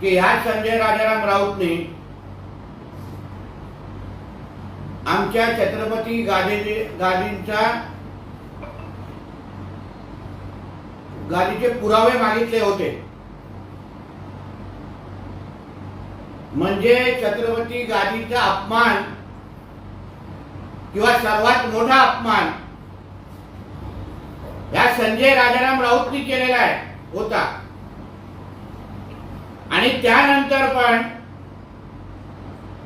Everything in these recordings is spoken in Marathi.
की ह्या संजय राजाराम राऊतने आमच्या छत्रपती गादी गादींचा गादीचे पुरावे मागितले होते. म्हणजे छत्रपती गादीचा अपमान किंवा सर्वात मोठा अपमान या संजय राजाराम राऊतनी केलेला आहे होता. आणि त्यानंतर पण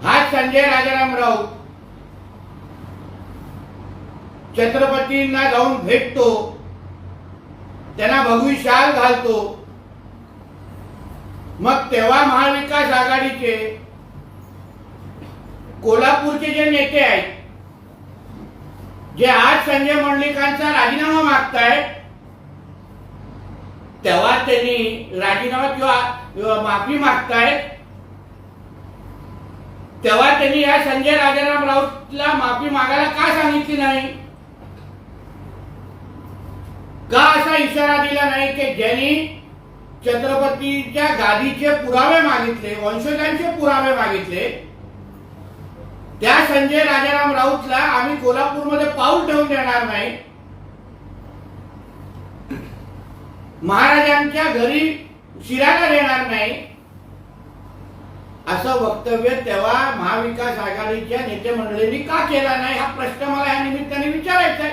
हा संजय राजाराम राऊत छत्रपतींना जाऊन भेटतो त्यांना भगवी शाल घालतो. मग तेव्हा महाविकास आघाडीचे कोल्हापूरचे जे नेते आहेत जे आज संजय मंडलिकांचा राजीनामा मागतायत तेव्हा त्यांनी राजीनामा किंवा माफी मागतायत तेव्हा त्यांनी या संजय राजाराम राऊतला माफी मागायला का सांगितली नाही? का असा इशारा दिला नाही की ज्यांनी छत्रपतीच्या गादीचे पुरावे मागितले वंशजांचे पुरावे मागितले त्या संजय राजाराम राऊतला आम्ही कोल्हापूरमध्ये पाऊल ठेवून देणार नाही? महाराजांच्या घरी शिरागा देणार नाही. असं वक्तव्य तेव्हा महाविकास आघाडीच्या नेते मंडळींनी का केला नाही? हा प्रश्न मला या निमित्ताने विचारायचा आहे.